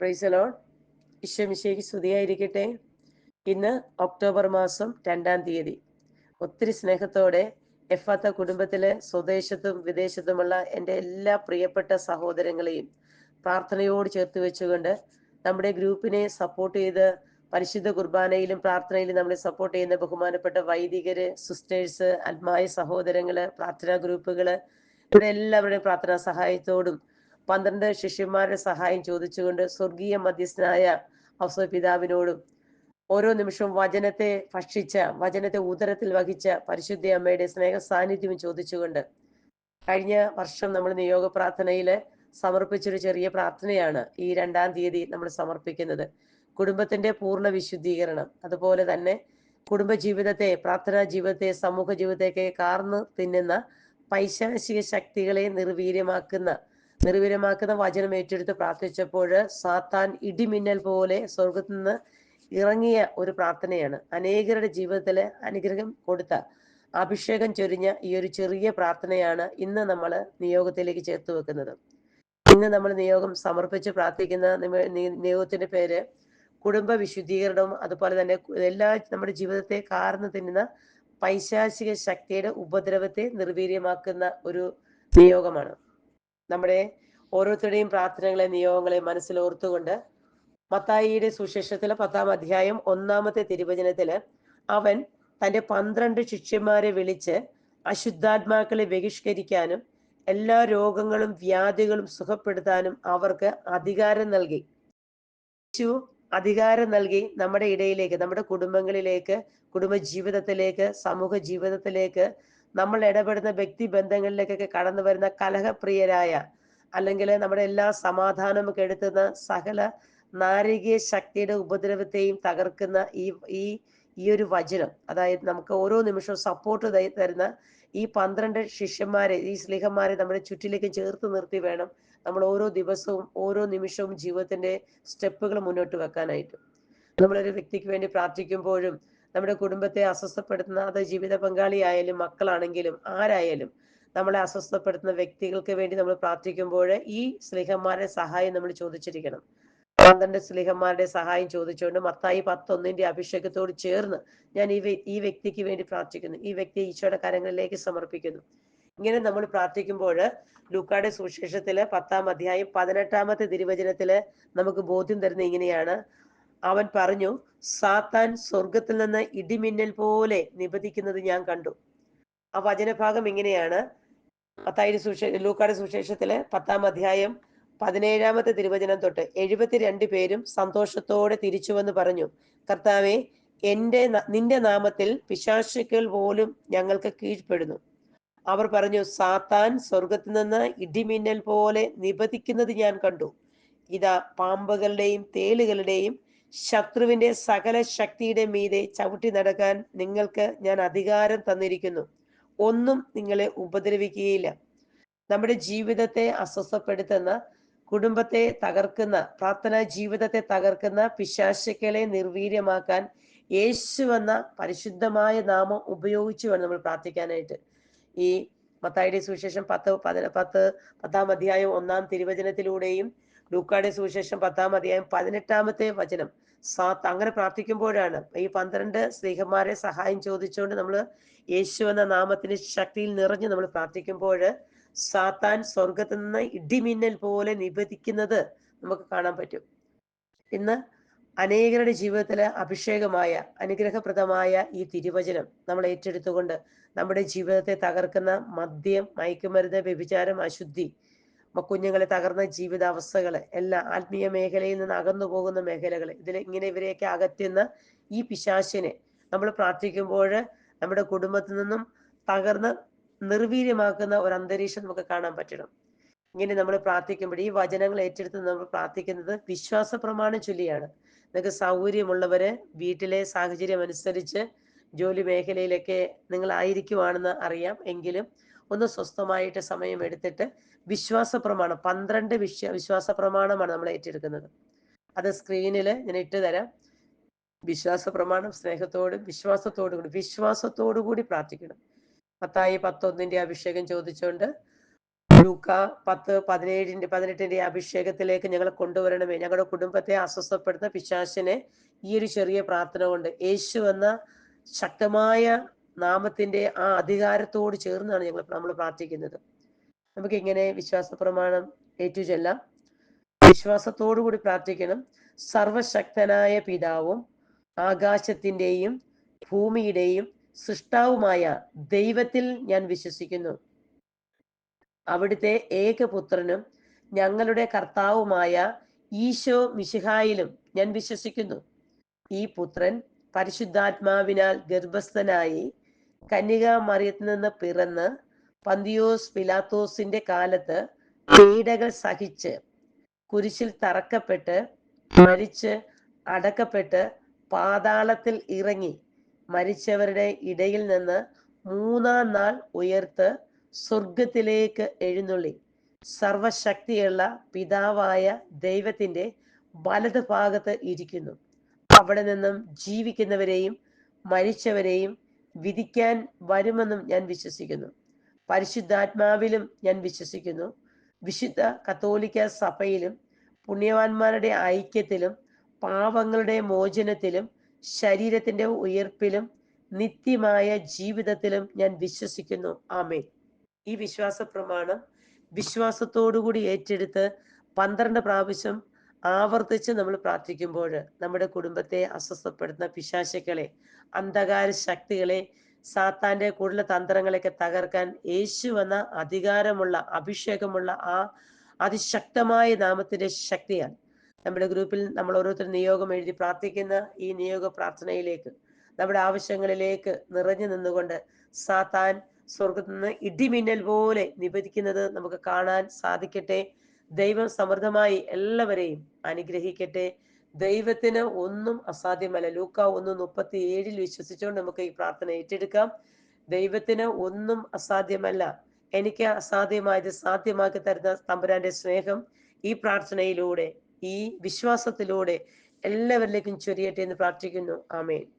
പ്രൈസലോൺ ഈശ്വമിശേക്ക് സ്തുതിയായിരിക്കട്ടെ. ഇന്ന് ഒക്ടോബർ മാസം രണ്ടാം തീയതി. ഒത്തിരി സ്നേഹത്തോടെ എഫാത്ത കുടുംബത്തിലെ സ്വദേശത്തും വിദേശത്തുമുള്ള എന്റെ എല്ലാ പ്രിയപ്പെട്ട സഹോദരങ്ങളെയും പ്രാർത്ഥനയോട് ചേർത്ത് വെച്ചുകൊണ്ട് നമ്മുടെ ഗ്രൂപ്പിനെ സപ്പോർട്ട് ചെയ്ത് പരിശുദ്ധ കുർബാനയിലും പ്രാർത്ഥനയിലും നമ്മളെ സപ്പോർട്ട് ചെയ്യുന്ന ബഹുമാനപ്പെട്ട വൈദികര് സിസ്റ്റേഴ്സ് ആത്മായ സഹോദരങ്ങൾ പ്രാർത്ഥനാ ഗ്രൂപ്പുകൾ ഇവിടെ എല്ലാവരുടെയും പ്രാർത്ഥനാ സഹായത്തോടും പന്ത്രണ്ട് ശിഷ്യന്മാരുടെ സഹായം ചോദിച്ചുകൊണ്ട് സ്വർഗീയ മധ്യസ്ഥനായ ഔസവ പിതാവിനോടും ഓരോ നിമിഷവും വചനത്തെ ഭക്ഷിച്ച വചനത്തെ ഉദരത്തിൽ വഹിച്ച പരിശുദ്ധ അമ്മയുടെ സ്നേഹ സാന്നിധ്യം ചോദിച്ചുകൊണ്ട് കഴിഞ്ഞ വർഷം നമ്മൾ നിയോഗ പ്രാർത്ഥനയിൽ സമർപ്പിച്ചൊരു ചെറിയ പ്രാർത്ഥനയാണ് ഈ രണ്ടാം തീയതി നമ്മൾ സമർപ്പിക്കുന്നത്. കുടുംബത്തിന്റെ പൂർണ വിശുദ്ധീകരണം. അതുപോലെ തന്നെ കുടുംബ ജീവിതത്തെ പ്രാർത്ഥനാ ജീവിതത്തെ സമൂഹ ജീവിതത്തെ കാർന്ന് തിന്നുന്ന പൈശാചിക ശക്തികളെ നിർവീര്യമാക്കുന്ന നിർവീര്യമാക്കുന്ന വചനം ഏറ്റെടുത്ത് പ്രാർത്ഥിച്ചപ്പോൾ സാത്താൻ ഇടിമിന്നൽ പോലെ സ്വർഗത്തിൽ നിന്ന് ഇറങ്ങിയ ഒരു പ്രാർത്ഥനയാണ്. അനേകരുടെ ജീവിതത്തിൽ അനുഗ്രഹം കൊടുത്ത അഭിഷേകം ചൊരിഞ്ഞ ഈ ഒരു ചെറിയ പ്രാർത്ഥനയാണ് ഇന്ന് നമ്മൾ നിയോഗത്തിലേക്ക് ചേർത്ത് വെക്കുന്നത്. ഇന്ന് നമ്മൾ നിയോഗം സമർപ്പിച്ച് പ്രാർത്ഥിക്കുന്ന നിയോഗത്തിന്റെ പേര് കുടുംബ വിശുദ്ധീകരണവും അതുപോലെ തന്നെ എല്ലാ നമ്മുടെ ജീവിതത്തെ കാർന്ന് തിന്നുന്ന പൈശാചിക ശക്തിയുടെ ഉപദ്രവത്തെ നിർവീര്യമാക്കുന്ന ഒരു നിയോഗമാണ്. നമ്മുടെ ഓരോരുത്തരുടെയും പ്രാർത്ഥനകളെ നിയോഗങ്ങളെ മനസ്സിൽ ഓർത്തുകൊണ്ട് മത്തായിയുടെ സുശേഷത്തിലെ പത്താം അധ്യായം ഒന്നാമത്തെ തിരുവചനത്തിൽ അവൻ തന്റെ പന്ത്രണ്ട് ശിഷ്യന്മാരെ വിളിച്ച് അശുദ്ധാത്മാക്കളെ ബഹിഷ്കരിക്കാനും എല്ലാ രോഗങ്ങളും വ്യാധികളും സുഖപ്പെടുത്താനും അവർക്ക് അധികാരം നൽകി. യേശു അധികാരം നൽകി നമ്മുടെ ഇടയിലേക്ക് നമ്മുടെ കുടുംബങ്ങളിലേക്ക് കുടുംബ ജീവിതത്തിലേക്ക് സമൂഹ ജീവിതത്തിലേക്ക് നമ്മൾ ഇടപെടുന്ന വ്യക്തി ബന്ധങ്ങളിലേക്കൊക്കെ കടന്നു വരുന്ന കലഹപ്രിയരായ അല്ലെങ്കിൽ നമ്മുടെ എല്ലാ സമാധാനവും കെടുത്തുന്ന സകല നാരികീയ ശക്തിയുടെ ഉപദ്രവത്തെയും തകർക്കുന്ന ഈ ഈ ഈ ഒരു വചനം. അതായത് നമുക്ക് ഓരോ നിമിഷവും സപ്പോർട്ട് തരുന്ന ഈ പന്ത്രണ്ട് ശിഷ്യന്മാരെ ഈ സ്ലിഹന്മാരെ നമ്മുടെ ചുറ്റിലേക്ക് ചേർത്ത് നിർത്തി വേണം നമ്മൾ ഓരോ ദിവസവും ഓരോ നിമിഷവും ജീവിതത്തിന്റെ സ്റ്റെപ്പുകൾ മുന്നോട്ട് വെക്കാനായിട്ട്. നമ്മളൊരു വ്യക്തിക്ക് വേണ്ടി പ്രാർത്ഥിക്കുമ്പോഴും നമ്മുടെ കുടുംബത്തെ അസ്വസ്ഥപ്പെടുത്തുന്ന അത് ജീവിത പങ്കാളിയായാലും മക്കളാണെങ്കിലും ആരായാലും നമ്മളെ അസ്വസ്ഥപ്പെടുത്തുന്ന വ്യക്തികൾക്ക് വേണ്ടി നമ്മൾ പ്രാർത്ഥിക്കുമ്പോൾ ഈ സ്ലിഹന്മാരുടെ സഹായം നമ്മൾ ചോദിച്ചിരിക്കണം. പന്ത്രണ്ട് സ്ലിഹന്മാരുടെ സഹായം ചോദിച്ചുകൊണ്ട് മത്തായി പത്തൊന്നിന്റെ അഭിഷേകത്തോട് ചേർന്ന് ഞാൻ ഈ ഈ വ്യക്തിക്ക് വേണ്ടി പ്രാർത്ഥിക്കുന്നു. ഈ വ്യക്തി ഈശോയുടെ കരങ്ങളിലേക്ക് സമർപ്പിക്കുന്നു. ഇങ്ങനെ നമ്മൾ പ്രാർത്ഥിക്കുമ്പോൾ ലൂക്കാടെ സുവിശേഷത്തിൽ പത്താം അധ്യായം പതിനെട്ടാമത്തെ തിരുവചനത്തിൽ നമുക്ക് ബോധ്യം തരുന്ന ഇങ്ങനെയാണ്. അവൻ പറഞ്ഞു സാത്താൻ സ്വർഗത്തിൽ നിന്ന് ഇടിമിന്നൽ പോലെ നിബന്ധിക്കുന്നത് ഞാൻ കണ്ടു. ആ വചനഭാഗം ഇങ്ങനെയാണ്. പത്തായിരം സുവിശേഷ ലൂക്കായുടെ സുവിശേഷത്തിൽ പത്താം അധ്യായം പതിനേഴാമത്തെ തിരുവചനം തൊട്ട് എഴുപത്തിരണ്ട് പേരും സന്തോഷത്തോടെ തിരിച്ചു വന്ന് പറഞ്ഞു കർത്താവെ എന്റെ നിന്റെ നാമത്തിൽ പിശാശുക്കൾ പോലും ഞങ്ങൾക്ക് കീഴ്പ്പെടുന്നു. അവർ പറഞ്ഞു സാത്താൻ സ്വർഗത്തിൽ നിന്ന് ഇടിമിന്നൽ പോലെ നിബന്ധിക്കുന്നത് ഞാൻ കണ്ടു. ഇതാ പാമ്പുകളുടെയും തേളുകളുടെയും ശത്രുവിന്റെ സകല ശക്തിയുടെ മീതെ ചവിട്ടി നടക്കാൻ നിങ്ങൾക്ക് ഞാൻ അധികാരം തന്നിരിക്കുന്നു. ഒന്നും നിങ്ങളെ ഉപദ്രവിക്കുകയില്ല. നമ്മുടെ ജീവിതത്തെ അസ്വസ്ഥപ്പെടുത്തുന്ന കുടുംബത്തെ തകർക്കുന്ന പ്രാർത്ഥനാ ജീവിതത്തെ തകർക്കുന്ന പിശാശുക്കളെ നിർവീര്യമാക്കാൻ യേശു എന്ന പരിശുദ്ധമായ നാമം ഉപയോഗിച്ചു വേണം നമ്മൾ പ്രാർത്ഥിക്കാനായിട്ട്. ഈ മത്തായിയുടെ സുവിശേഷം പത്ത് പതിന പത്ത് പത്താം അധ്യായം ഒന്നാം തിരുവചനത്തിലൂടെയും ലൂക്കായുടെ സുവിശേഷം പത്താം അധ്യായം പതിനെട്ടാമത്തെ വചനം. സാത്ത് അങ്ങനെ പ്രാർത്ഥിക്കുമ്പോഴാണ് ഈ പന്ത്രണ്ട് സ്നേഹന്മാരെ സഹായം ചോദിച്ചുകൊണ്ട് നമ്മൾ യേശു എന്ന നാമത്തിന് ശക്തിയിൽ നിറഞ്ഞ് നമ്മൾ പ്രാർത്ഥിക്കുമ്പോൾ സാത്താൻ സ്വർഗത്തിൽ നിന്ന് ഇടിമിന്നൽ പോലെ നിബദിക്കുന്നത് നമുക്ക് കാണാൻ പറ്റും. ഇന്ന് അനേകരുടെ ജീവിതത്തിലെ അഭിഷേകമായ അനുഗ്രഹപ്രദമായ ഈ തിരുവചനം നമ്മൾ ഏറ്റെടുത്തുകൊണ്ട് നമ്മുടെ ജീവിതത്തെ തകർക്കുന്ന മദ്യം മയക്കുമരുന്ന് വ്യഭിചാരം അശുദ്ധി കുഞ്ഞുങ്ങളെ തകർന്ന ജീവിതാവസ്ഥകൾ എല്ലാ ആത്മീയ മേഖലയിൽ നിന്ന് അകന്നു പോകുന്ന മേഖലകൾ ഇതിൽ ഇങ്ങനെ ഇവരെയൊക്കെ അകറ്റുന്ന ഈ പിശാശിനെ നമ്മൾ പ്രാർത്ഥിക്കുമ്പോൾ നമ്മുടെ കുടുംബത്തിൽ നിന്നും തകർന്ന് നിർവീര്യമാക്കുന്ന ഒരു അന്തരീക്ഷം നമുക്ക് കാണാൻ പറ്റണം. ഇങ്ങനെ നമ്മൾ പ്രാർത്ഥിക്കുമ്പോൾ ഈ വചനങ്ങൾ ഏറ്റെടുത്ത് നമ്മൾ പ്രാർത്ഥിക്കുന്നത് വിശ്വാസ പ്രമാണം ചൊല്ലിയാണ്. നിങ്ങൾക്ക് സൗകര്യമുള്ളവര് വീട്ടിലെ സാഹചര്യം അനുസരിച്ച് ജോലി മേഖലയിലൊക്കെ നിങ്ങൾ ആയിരിക്കുവാണെന്ന് അറിയാം. എങ്കിലും ഒന്ന് സ്വസ്ഥമായിട്ട് സമയം എടുത്തിട്ട് വിശ്വാസ പ്രമാണം പന്ത്രണ്ട് വിശ്വ വിശ്വാസ പ്രമാണമാണ് നമ്മൾ ഏറ്റെടുക്കുന്നത്. അത് സ്ക്രീനിൽ ഞാൻ ഇട്ട് തരാം. വിശ്വാസ പ്രമാണം സ്നേഹത്തോടും വിശ്വാസത്തോടും കൂടി വിശ്വാസത്തോടു കൂടി പ്രാർത്ഥിക്കണം. പത്തായി പത്തൊന്നിന്റെ അഭിഷേകം ചോദിച്ചുകൊണ്ട് ലൂക്ക പത്ത് പതിനേഴിന്റെ പതിനെട്ടിന്റെ അഭിഷേകത്തിലേക്ക് ഞങ്ങളെ കൊണ്ടുവരണമേ. ഞങ്ങളുടെ കുടുംബത്തെ അസ്വസ്ഥപ്പെടുന്ന പിശാശിനെ ഈ ഒരു ചെറിയ പ്രാർത്ഥന കൊണ്ട് യേശു എന്ന ശക്തമായ നാമത്തിന്റെ ആ അധികാരത്തോട് ചേർന്നാണ് ഞങ്ങൾ നമ്മൾ പ്രാർത്ഥിക്കുന്നത്. നമുക്ക് ഇങ്ങനെ വിശ്വാസ പ്രമാണം ഏറ്റു ചെല്ലാം. വിശ്വാസത്തോടു കൂടി പ്രാർത്ഥിക്കണം. സർവശക്തനായ പിതാവും ആകാശത്തിന്റെയും ഭൂമിയുടെയും സൃഷ്ടാവുമായ ദൈവത്തിൽ ഞാൻ വിശ്വസിക്കുന്നു. അവിടുത്തെ ഏകപുത്രനും ഞങ്ങളുടെ കർത്താവുമായ ഈശോ മിശിഹായിലും ഞാൻ വിശ്വസിക്കുന്നു. ഈ പുത്രൻ പരിശുദ്ധാത്മാവിനാൽ ഗർഭസ്ഥനായി കന്യകാ മറിയത്തിൽ നിന്ന് പിറന്ന് പന്തിയോസ് പിലാത്തോസിന്റെ കാലത്ത് പീഡകൾ സഹിച്ച് കുരിശിൽ തറക്കപ്പെട്ട് മരിച്ച് അടക്കപ്പെട്ട് പാതാളത്തിൽ ഇറങ്ങി മരിച്ചവരുടെ ഇടയിൽ നിന്ന് മൂന്നാം നാൾ ഉയർത്ത് സ്വർഗത്തിലേക്ക് എഴുന്നള്ളി. സർവശക്തിയുള്ള പിതാവായ ദൈവത്തിന്റെ വലത് ഭാഗത്ത് ഇരിക്കുന്നു. അവിടെ നിന്നും ജീവിക്കുന്നവരെയും മരിച്ചവരെയും വിധിക്കാൻ വരുമെന്നും ഞാൻ വിശ്വസിക്കുന്നു. പരിശുദ്ധാത്മാവിലും ഞാൻ വിശ്വസിക്കുന്നു. വിശുദ്ധ കത്തോലിക്ക സഭയിലും പുണ്യവാന്മാരുടെ ഐക്യത്തിലും പാപങ്ങളുടെ മോചനത്തിലും ശരീരത്തിന്റെ ഉയർപ്പിലും നിത്യമായ ജീവിതത്തിലും ഞാൻ വിശ്വസിക്കുന്നു. ആമേൻ. ഈ വിശ്വാസ പ്രമാണം വിശ്വാസത്തോടുകൂടി ഏറ്റെടുത്ത് പന്ത്രണ്ട് പ്രാവശ്യം ആവർത്തിച്ച് നമ്മൾ പ്രാർത്ഥിക്കുമ്പോൾ നമ്മുടെ കുടുംബത്തെ അസ്വസ്ഥപ്പെടുത്തുന്ന പിശാശുക്കളെ അന്ധകാര ശക്തികളെ സാത്താന്റെ കൂടുതൽ തന്ത്രങ്ങളെയൊക്കെ തകർക്കാൻ യേശു എന്ന അധികാരമുള്ള അഭിഷേകമുള്ള ആ അതിശക്തമായ നാമത്തിന്റെ ശക്തിയാണ്. നമ്മുടെ ഗ്രൂപ്പിൽ നമ്മൾ ഓരോരുത്തരും നിയോഗം എഴുതി പ്രാർത്ഥിക്കുന്ന ഈ നിയോഗ പ്രാർത്ഥനയിലേക്ക് നമ്മുടെ ആവശ്യങ്ങളിലേക്ക് നിറഞ്ഞു നിന്നുകൊണ്ട് സാത്താൻ സ്വർഗത്തിൽ നിന്ന് ഇടിമിന്നൽ പോലെ നിപതിക്കുന്നത് നമുക്ക് കാണാൻ സാധിക്കട്ടെ. ദൈവം സമൃദ്ധമായി എല്ലാവരെയും അനുഗ്രഹിക്കട്ടെ. ദൈവത്തിന് ഒന്നും അസാധ്യമല്ല. ലൂക്ക ഒന്ന് മുപ്പത്തി ഏഴിൽ വിശ്വസിച്ചുകൊണ്ട് നമുക്ക് ഈ പ്രാർത്ഥന ഏറ്റെടുക്കാം. ദൈവത്തിന് ഒന്നും അസാധ്യമല്ല. എനിക്ക് അസാധ്യമായത് സാധ്യമാക്കി തരുന്ന തമ്പുരാന്റെ സ്നേഹം ഈ പ്രാർത്ഥനയിലൂടെ ഈ വിശ്വാസത്തിലൂടെ എല്ലാവരിലേക്കും ചൊരിയട്ടെ എന്ന് പ്രാർത്ഥിക്കുന്നു. ആമേൻ.